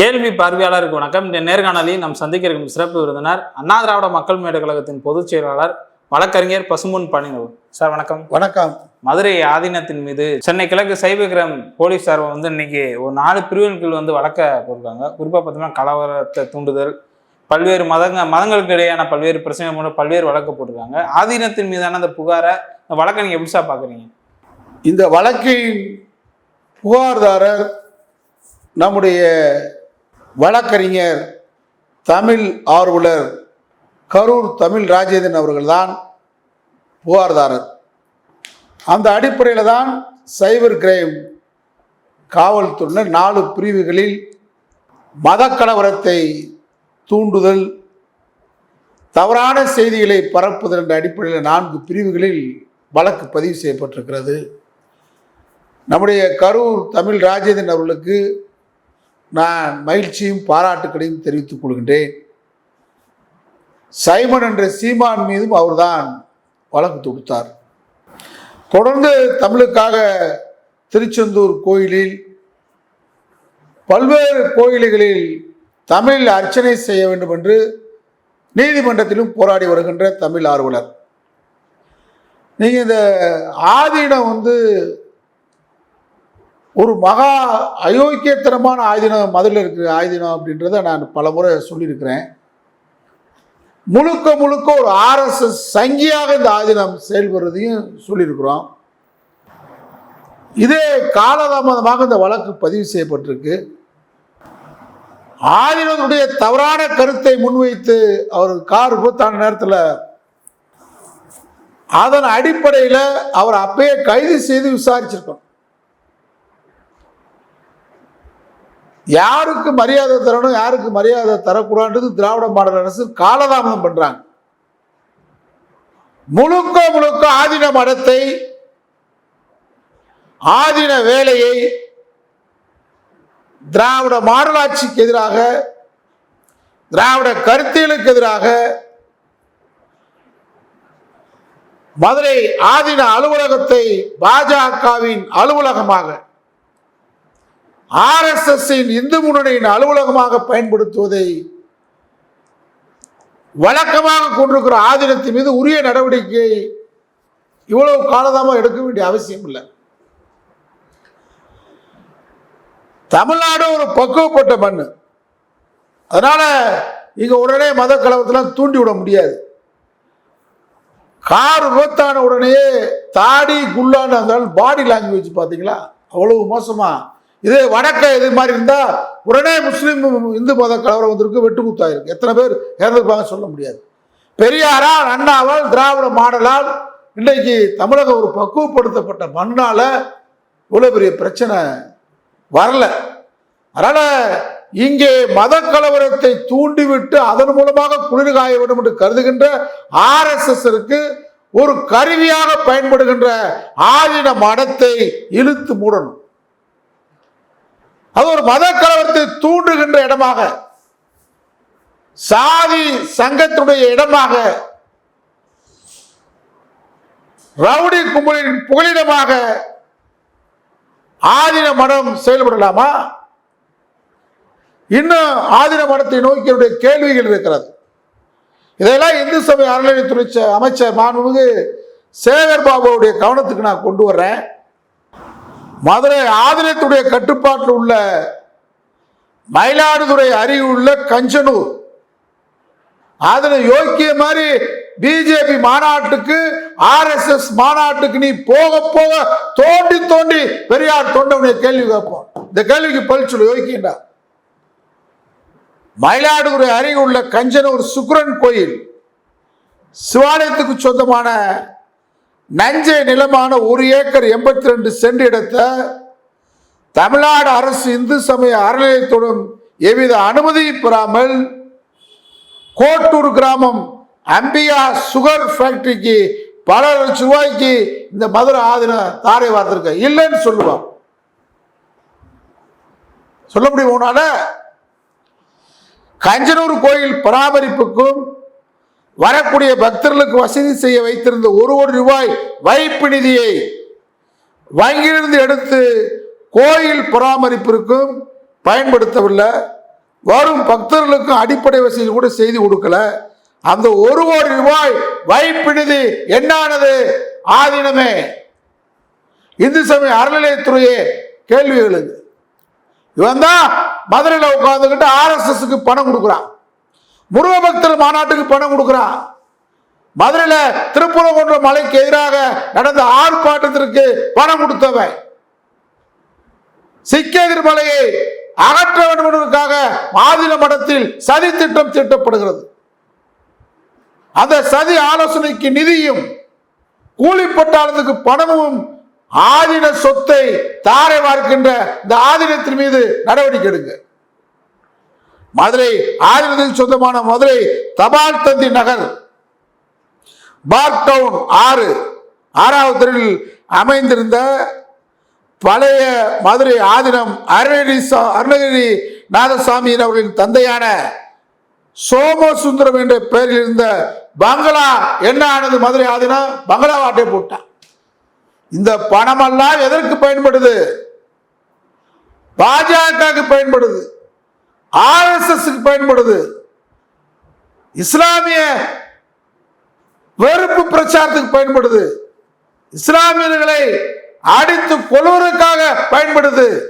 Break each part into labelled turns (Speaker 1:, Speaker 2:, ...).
Speaker 1: கேள்வி பார்வையாளருக்கு வணக்கம். இந்த நேர்காணலில் நாம் சந்திக்க இருக்கும் சிறப்பு விருந்தினர் அண்ணா திராவிட மக்கள் மேடை கழகத்தின் பொதுச் செயலாளர் வழக்கறிஞர் பசும்பொன் பழனிநவர் சார் வணக்கம்.
Speaker 2: வணக்கம்.
Speaker 1: மதுரை ஆதீனத்தின் மீது சென்னை கிழக்கு சைவகிராம் போலீஸார் வந்து இன்னைக்கு ஒரு நாலு பிரிவின் கீழ் வந்து வழக்க போட்டிருக்காங்க. குறிப்பாக பார்த்தீங்கன்னா கலவரத்தை தூண்டுதல் பல்வேறு மதங்க மதங்களுக்கு இடையான பல்வேறு பிரச்சனை மூலம் பல்வேறு வழக்கு போட்டிருக்காங்க. ஆதீனத்தின் மீதான அந்த புகாரை இந்த வழக்கை நீங்கள் எப்படி சார் பார்க்குறீங்க?
Speaker 2: இந்த வழக்கின் புகார்தாரர் நம்முடைய வழக்கறிஞர் தமிழ் ஆர்வலர் கரூர் தமிழ் ராஜேந்திரன் அவர்கள்தான் புகார்தாரர். அந்த அடிப்படையில் தான் சைபர் கிரைம் காவல்துறையினர் நாலு பிரிவுகளில் மதக்கலவரத்தை தூண்டுதல் தவறான செய்திகளை பரப்புதல் என்ற அடிப்படையில் நான்கு பிரிவுகளில் வழக்கு பதிவு செய்யப்பட்டிருக்கிறது. நம்முடைய கரூர் தமிழ் ராஜேந்திரன் அவர்களுக்கு நான் மகிழ்ச்சியும் பாராட்டுக்களையும் தெரிவித்துக் கொள்கின்றேன். சைமன் என்ற சீமான் மீதும் அவர்தான் வழக்கு தொடுத்தார். தொடர்ந்து தமிழுக்காக திருச்செந்தூர் கோயிலில் பல்வேறு கோயில்களில் தமிழ் அர்ச்சனை செய்ய வேண்டும் என்று நீதிமன்றத்திலும் போராடி வருகின்ற தமிழ் ஆர்வலர். நீங்கள் இந்த ஆதீனம் வந்து ஒரு மகா அயோக்கியத்தனமான ஆயுதம் மதுரில் இருக்கிற ஆயுதம் அப்படின்றத நான் பல முறை சொல்லியிருக்கிறேன். முழுக்க முழுக்க ஒரு ஆர்எஸ்எஸ் சங்கியாக இந்த ஆதீனம் செயல்படுறதையும் சொல்லியிருக்கிறோம். இதே காலதாமதமாக இந்த வழக்கு பதிவு செய்யப்பட்டிருக்கு. ஆதினத்துடைய தவறான கருத்தை முன்வைத்து அவர் கார் விபத்தான நேரத்தில் அதன் அடிப்படையில் அவர் அப்பயே கைது செய்து விசாரிச்சிருக்கணும். யாருக்கு மரியாதை தரணும் யாருக்கு மரியாதை தரக்கூடாதுன்றது திராவிட மாடல் அரசு காலதாமதம் பண்றாங்க. முழுக்க முழுக்க ஆதீன மடத்தை ஆதீன வேலையை திராவிட மாடலாட்சிக்கு எதிராக திராவிட கருத்தியலுக்கு எதிராக மதுரை ஆதீன அலுவலகத்தை பாஜகவின் அலுவலகமாக ஆர்எஸ்எஸ்ஸின் இந்து முன்னணியின் அலுவலகமாக பயன்படுத்துவதை வழக்கமாக கொண்டிருக்கிற ஆதீனத்தின் மீது உரிய நடவடிக்கை இவ்வளவு காலதாமம் எடுக்க வேண்டிய அவசியம் இல்லை. தமிழ்நாடு ஒரு பக்குவப்பட்ட மண் அதனால இங்க உடனே மத கலவரத்தெல்லாம் தூண்டி விட முடியாது. கார் விபத்தான உடனே தாடி குள்ளான்னு இருந்தாலும் பாடி லாங்குவேஜ் பார்த்தீங்களா? அவ்வளவு மோசமாக இது வடக்க இது மாதிரி இருந்தா உடனே முஸ்லீம் இந்து மத கலவரம் வந்திருக்கு வெட்டு குத்தாயிருக்கு. எத்தனை பேர் இறந்துருப்பாங்க சொல்ல முடியாது. பெரியாரால் அண்ணாவால் திராவிட மாடலால் இன்றைக்கு தமிழகம் ஒரு பக்குவப்படுத்தப்பட்ட மண்ணால இவ்வளோ பெரிய பிரச்சனை வரல. அதனால இங்கே மத கலவரத்தை தூண்டிவிட்டு அதன் மூலமாக குளிர் காய வேண்டும் என்று கருதுகின்ற ஆர்எஸ்எஸ் ஒரு கருவியாக பயன்படுகின்ற ஆதின மடத்தை இழுத்து மூடணும். அது ஒரு மத கலவரத்தை தூண்டுகின்ற இடமாக சாதி சங்கத்துடைய இடமாக ரவுடி கும்பலின் புகலிடமாக ஆதின மடம் செயல்படலாமா? இன்னும் ஆதின மடத்தை நோக்கி கேள்விகள் இருக்கிறது. இதெல்லாம் இந்து சபை அறநிலையத்துறை அமைச்சர் மாண்புமிகு சேகர் பாபுடைய கவனத்துக்கு நான் கொண்டு வர்றேன். மதுரை ஆதினத்துடைய கட்டுப்பாட்டில் உள்ள மயிலாடுதுறை அருகில் உள்ள கஞ்சனூர். அதில் யோக்கிய மாதிரி பிஜேபி மாநாட்டுக்கு ஆர்எஸ்எஸ் மாநாட்டுக்கு நீ போக போக தோண்டி தோண்டி பெரியார் தொண்டவனை கேள்வி கேட்போம். இந்த கேள்விக்கு பதில் சொல்லு மயிலாடுதுறை அருகில் உள்ள கஞ்சனூர் சுக்ரன் கோயில் சிவாலயத்துக்கு சொந்தமான நஞ்சை நிலமான ஒரு ஏக்கர் எண்பத்தி ரெண்டு சென்ட் இடத்தை தமிழ்நாடு அரசு இந்து சமய அறநிலையத்துடன் எவ்வித அனுமதியும் பெறாமல் கோட்டூர் கிராமம் அம்பியா சுகர் ஃபேக்டரிக்கு பல லட்சம் ரூபாய்க்கு இந்த மதுரை ஆதின தாரை வார்த்திருக்க. இல்லைன்னு சொல்லுவான் சொல்ல முடியும் உன்னால? கஞ்சனூர் கோயில் பராமரிப்புக்கும் வரக்கூடிய பக்தர்களுக்கு வசதி செய்ய வைத்திருந்த ஒரு கோடி ரூபாய் வைப்பு நிதியை வங்கியிலிருந்து எடுத்து கோயில் பராமரிப்பிற்கும் பயன்படுத்தவில்லை. வரும் பக்தர்களுக்கும் அடிப்படை வசதி கூட செய்து கொடுக்கல. அந்த ஒரு கோடி ரூபாய் வைப்பினிதி என்னானது? ஆதீனமே. இந்து சமய அறநிலையத்துறையே கேள்வி எழுது. இவன் தான் மதுரையில் உட்காந்துக்கிட்டு ஆர்எஸ்எஸ்க்கு பணம் கொடுக்குறான். முருக பக்தர் மாநாட்டுக்கு பணம் கொடுக்குறான் திருப்பூரம் திருப்புறங்குன்ற மலைக்கு எதிராக நடந்த ஆர்ப்பாட்டத்திற்கு பணம் கொடுத்தவன். சிக்கேதிர் மலையை அகற்ற வேண்டும் என்பதற்காக ஆதின மடத்தில் சதி திட்டம் தீட்டப்படுகிறது. அந்த சதி ஆலோசனைக்கு நிதியும் கூலிப்பட்டாளத்துக்கு பணமும் ஆதின சொத்தை தாரை வார்க்கின்ற இந்த ஆதீனத்தின் மீது நடவடிக்கை எடுங்க. மதுரை ஆயிரத்தில் சொந்தமான மதுரை தபால் தந்தி நகர். பார்க் டவுன் ஆறு. ஆறாவது தெருவில் அமைந்திருந்த பழைய மதுரை ஆதீனம் அருணகிரி சா- அருணகிரி நாதசாமியின் அவர்களின் தந்தையான சோமசுந்தரம் என்ற பெயரில் இருந்த பங்களா என்ன ஆனது மதுரை ஆதீனம்? பங்களா வாட்டை போட்டான். இந்த பணமெல்லாம் எதற்கு பயன்படுது? பாஜகவுக்கு பயன்படுது. ஆர்எஸ்எஸ்க்கு பயன்படுது. இஸ்லாமிய வெறுப்பு பிரச்சாரத்துக்கு பயன்படுது. இஸ்லாமியர்களை அடித்து கொள்வதற்காக பயன்படுது.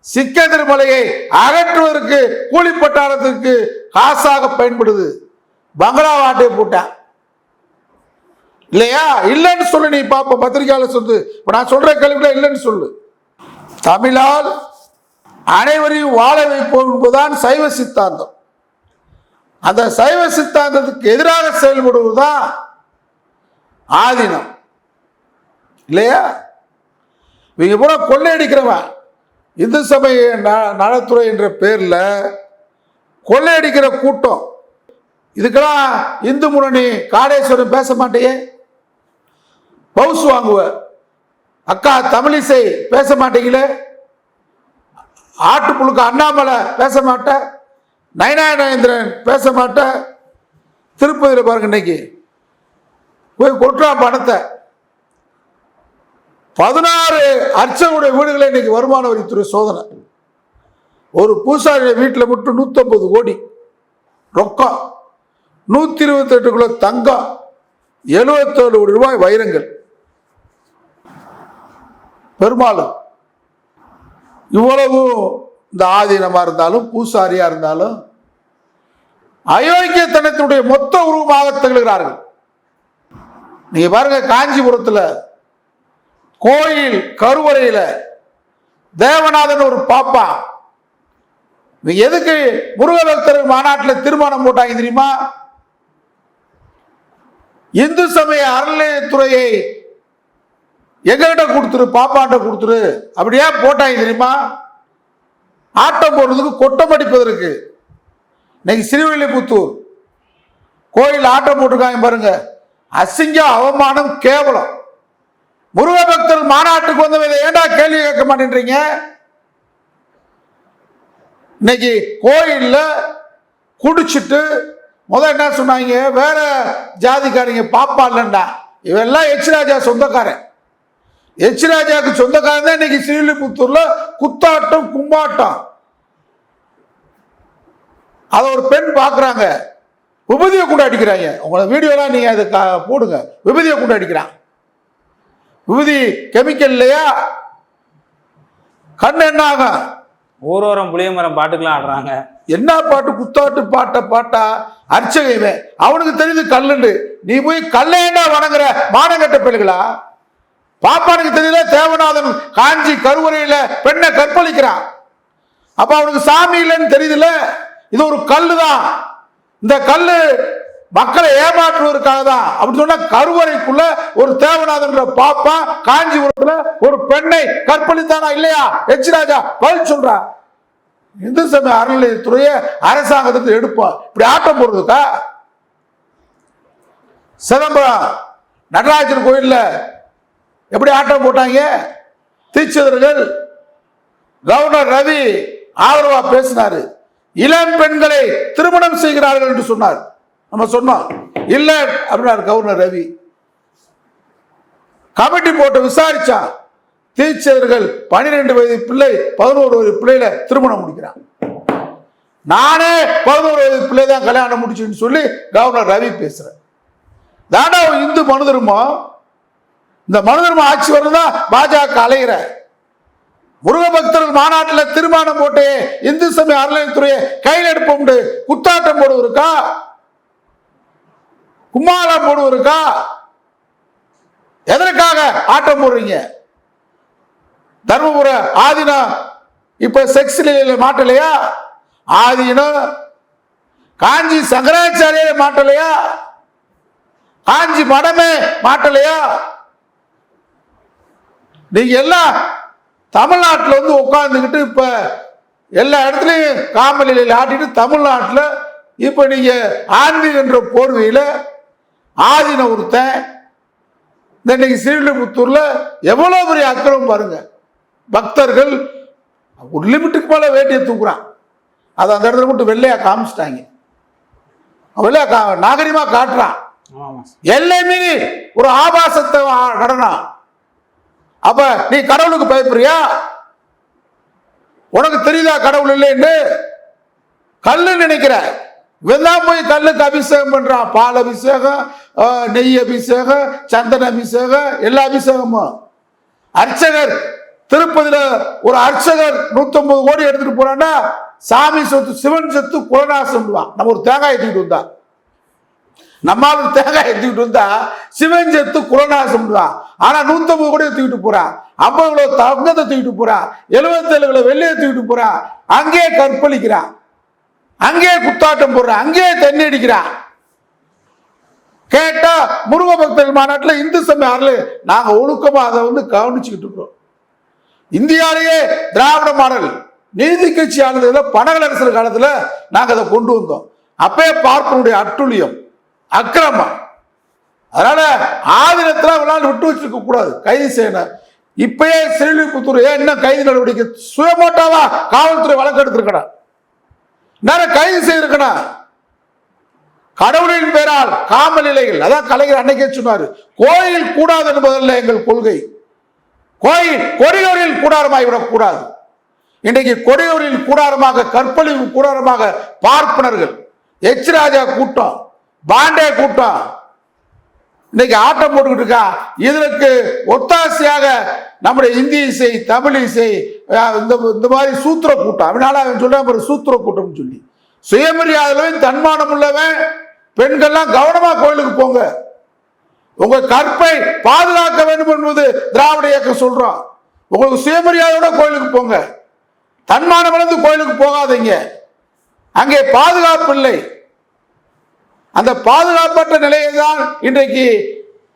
Speaker 2: சிக்கந்தர் மலையை அகற்றுவதற்கு கூலிப்பட்டாளத்துக்கு காசாக பயன்படுது. பங்களா வாட்டை போட்டான். இல்லையா? இல்லைன்னு சொல்லு நீ பாப்ப பத்திரிகையாளர் சொல்லு இப்ப நான் சொல்ற கேள்விகளை இல்லைன்னு சொல்லு. தமிழால் அனைவரையும் வாழ வைப்போம் என்பதுதான் சைவ சித்தாந்தம். அந்த சைவ சித்தாந்தத்துக்கு எதிராக செயல்படுவதுதான் ஆதீனம். இல்லையா? இவங்க பூரா கொள்ளையடிக்கிறவன் இந்து சமய நலத்துறை என்ற பேரில் கொள்ளையடிக்கிற கூட்டம். இதுக்கெல்லாம் இந்து முரணி காடேஸ்வரன் பேச மாட்டேயே. பவுஸ் வாங்குவ. அக்கா தமிழிசை பேச மாட்டீங்களே? ஆட்டுப்புழுக்க அண்ணாமலை பேச மாட்டேன். நயனாயனேந்திரன் பேச மாட்டேன். திருப்பதியில் பாருங்க இன்னைக்கு. போய் கொட்டுறான் பணத்தை. பதினாறு அர்ச்சகருடைய வீடுகளை இன்னைக்கு வருமான வரித்துறை சோதனை. ஒரு பூசாரி வீட்டில் மட்டும் நூற்றம்பது கோடி. ரொக்கம். நூற்றி இருபத்தெட்டு கிலோ தங்கம். எழுபத்தேழு கோடி ரூபாய் வைரங்கள். பெருமாளும் இவ்வளவு இந்த ஆதீனமாக இருந்தாலும் பூசாரியாக இருந்தாலும் அயோக்கியத்தனத்தினுடைய மொத்த உருவமாக திகழ்கிறார்கள். நீங்க பாருங்க காஞ்சிபுரத்தில் கோயில் கருவறையில் தேவநாதன் ஒரு பாப்பா. இவங்க எதுக்கு முருகபக்தர் மாநாட்டில் திருமணம் போட்டாங்க தெரியுமா? இந்து சமய அறநிலையத்துறையை எங்ககிட்ட கொடுத்துரு பாப்பாண்ட கொடுத்துரு. அப்படியே போட்டாங்க தெரியுமா? ஆட்டம் போடுறதுக்கு கொட்டம் அடிப்பதற்கு. இன்னைக்கு ஸ்ரீவில்லிபுத்தூர் கோயில் ஆட்டம் போட்டிருக்காங்க பாருங்க. அசிங்கம் அவமானம் கேவலம். முருக பக்தர் மாநாட்டுக்கு வந்தவங்க ஏன்டா கேள்வி கேட்க மாட்டேன்றீங்க? இன்னைக்கு கோயிலில் குடிச்சிட்டு முதல் என்ன சொன்னாங்க? வேற ஜாதிக்காரங்க பாப்பா இல்லைண்டா இவெல்லாம் எச் ராஜா சொந்தக்காரன். எச் ராஜாவுக்கு சொந்தக்காரன் தான் இன்னைக்கு ஸ்ரீலிபுத்தூர்ல குத்தாட்டம் கும்பாட்டம். அதை ஒரு பெண் பார்க்குறாங்க. விபதியை கூட அடிக்கிறாங்க. உங்களை வீடியோலாம் நீங்கள் அதை போடுங்க. விபதியை கூட அடிக்கிறான். விபதி கெமிக்கல் இல்லையா? கண் என்ன ஆகும்?
Speaker 1: ஊரோரம் புளியமரம் பாட்டுக்கெல்லாம் ஆடுறாங்க.
Speaker 2: என்ன பாட்டு? குத்தாட்டு பாட்ட பாட்டா? அர்ச்சகைவன் அவனுக்கு தெரியுது கல்லுண்டு. நீ போய் கல்லையண்டா வணங்குற மானங்கட்ட பிள்ளைகளா? பாப்பானுக்கு தெரியல தேவநாதன் காஞ்சி கருவறையில பெண்ணை கற்பழிக்கிறான் அப்ப அவனுக்கு சாமி இல்லைன்னு தெரியுதுல இது ஒரு கல்லு தான் இந்த கல்லு மக்களை ஏமாற்றுவதற்காக தான். அப்படின்னு சொன்னா கருவறைக்குள்ள ஒரு தேவநாதன்ற பாப்பா காஞ்சிபுரத்துல ஒரு பெண்ணை கற்பழித்தானா இல்லையா? எச் ராஜா பதில் சொல்றா. இந்து சமய அறநிலையத்துறைய அரசாங்கத்துக்கு எடுப்போம் இப்படி ஆட்டம் போடுறதுக்கா? சிதம்பரம் நடராஜர் கோயில்ல எப்படி ஆட்டம் போட்டாங்க? தீட்சிதர்கள் கவர்னர் ரவி ஆதரவா பேசினாரு. இளம் பெண்களை திருமணம் செய்கிறார்கள் என்று சொன்னார். நம்ம சொன்னோம். இல்ல அப்படின்னாரு கவர்னர் ரவி. கமிட்டி போட்டு விசாரிச்சான் தீட்சிதர்கள் பனிரெண்டு வயது பிள்ளை பதினோரு வயது பிள்ளையில திருமணம் முடிக்கிறான். நானே பதினோரு வயது பிள்ளை தான் கல்யாணம் முடிச்சுன்னு சொல்லி கவர்னர் ரவி பேசுறேன் தாண்டா இந்து மனு இந்த மனுதர்ம ஆட்சி வரதான் பாஜக அலைகிற முருக பக்தர்கள் மாநாட்டில் திருமணம் போட்டு இந்து சமய அறநிலையத்துறையை கையில் எடுப்போம் குத்தாட்டம் போடுவருக்கா கும்மாளம் போடுவருக்கா எதற்காக ஆட்டம் போடுறீங்க? தர்மபுர ஆதீனம் இப்ப செக்ஸ் மாட்டலையா? ஆதீனம் காஞ்சி சங்கராச்சாரிய மாட்டலையா? காஞ்சி மடமே மாட்டலையா? நீங்க எல்லாம் தமிழ்நாட்டில் வந்து உட்கார்ந்துக்கிட்டு இப்ப எல்லா இடத்துலையும் காமலியில் ஆட்டிட்டு தமிழ்நாட்டில் இப்ப நீங்க ஆன்மீக என்ற போர்வையில ஆதீன ஒருத்தன் இன்னைக்கு ஸ்ரீவில்லிபுத்தூர்ல எவ்வளவு பெரிய அக்கிரமம் பாருங்க. பக்தர்கள் ஒரு லிமிட்டுக்கு மேல வேட்டியை தூக்குறான். அதை அந்த இடத்துல மட்டும் வெள்ளையா காமிச்சிட்டாங்க. வெள்ளையா கா நாகரிகமா காட்டுறான். எல்லை மீறி ஒரு ஆபாசத்தை நடனம் அப்ப நீ கடவுளுக்கு பயப்படுறியா? உனக்கு தெரியுதா கடவுள் இல்லைன்னு? கல்லு நினைக்கிற. இவன் போய் கல்லுக்கு அபிஷேகம் பண்றான். பால் அபிஷேகம் நெய் அபிஷேகம் சந்தன அபிஷேகம் எல்லா அபிஷேகமும். அர்ச்சகர் திருப்பதியில ஒரு அர்ச்சகர் 150 கோடி எடுத்துட்டு போறான்னா சாமி சொத்து சிவன் சொத்து குலநாசம் நம்ம ஒரு தேங்காய் தூக்கிட்டு வந்தா நம்மால தேங்காய் எடுத்துக்கிட்டு வந்தா சிவன் செத்து குலநாசம் தான் ஆனா நூத்தம்பது கூட தூக்கிட்டு போறான் ஐம்பது கிலோ தங்கத்தை தூக்கிட்டு போறான் எழுபத்தேழு கிலோ வெள்ளையை தூக்கிட்டு போறான் அங்கேயே கற்பழிக்கிறான் அங்கேயே குத்தாட்டம் போடுறான் அங்கேயே தண்ணி அடிக்கிறான் கேட்டா முருக பக்தர்கள் மாநாட்டில் இந்து சமய நாங்க ஒழுக்கமா அதை வந்து கவனிச்சுக்கிட்டு இருக்கிறோம். இந்தியாவிலேயே திராவிட மாடல் நீதி கட்சி ஆனதுல பனகலரசர் காலத்துல நாங்க அதை கொண்டு வந்தோம். அப்பே பார்ப்பனுடைய அட்டுழியம். அக்கிரமம். அதனால ஆதினத்தில் விளையாண்டு விட்டு வச்சிருக்க கூடாது. கைது செய்யணும் இப்பயே ஸ்ரீலிபுத்தூர் ஏன் இன்னும் கைது நடவடிக்கை? சுயமோட்டாவா காவல்துறை வழக்கு எடுத்திருக்கணும் நேரம் கைது செய்திருக்கணும் கடவுளின் பெயரால் காம நிலைகள் அதான் கலைஞர் அன்னைக்கே சொன்னார். கோயில் கூடாது என்பதல்ல எங்கள் கொள்கை. கோயில் கொடியூரில் கூடாரமாகிவிடக் கூடாது இன்றைக்கு கொடியூரில் கூடாரமாக கற்பழிவு கூடாரமாக பார்ப்பனர்கள் எச் ராஜா கூட்டம். பாண்டே கூட்டம் இன்னைக்கு ஆட்டம் போட்டுக்கிட்டு இருக்கா. இதற்கு ஒத்தாசையாக நம்முடைய இந்தி இசை தமிழ் இசை இந்த இந்த மாதிரி சூத்திர கூட்டம். அதனால அவன் சொல்றான் ஒரு சூத்திர கூட்டம்னு சொல்லி. சுயமரியாதையிலும் தன்மானம் உள்ளவன் பெண்கள்லாம் கவனமா கோயிலுக்கு போங்க. உங்க கற்பை பாதுகாக்க வேண்டும் என்பது திராவிட இயக்கம் சொல்றோம் உங்களுக்கு சுயமரியாதையோட கோயிலுக்கு போங்க. தன்மானம் இழந்து கோயிலுக்கு போகாதீங்க. அங்கே பாதுகாப்பு இல்லை. அந்த பாதுகாப்பற்ற நிலையை தான் இன்றைக்கு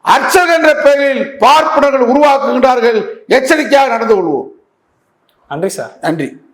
Speaker 2: அர்ச்சகர் என்ற பெயரில் பார்ப்பனர்கள் உருவாக்குகின்றார்கள். எச்சரிக்கையாக நடந்து கொள்வோம்.
Speaker 1: நன்றி சார்.
Speaker 2: நன்றி.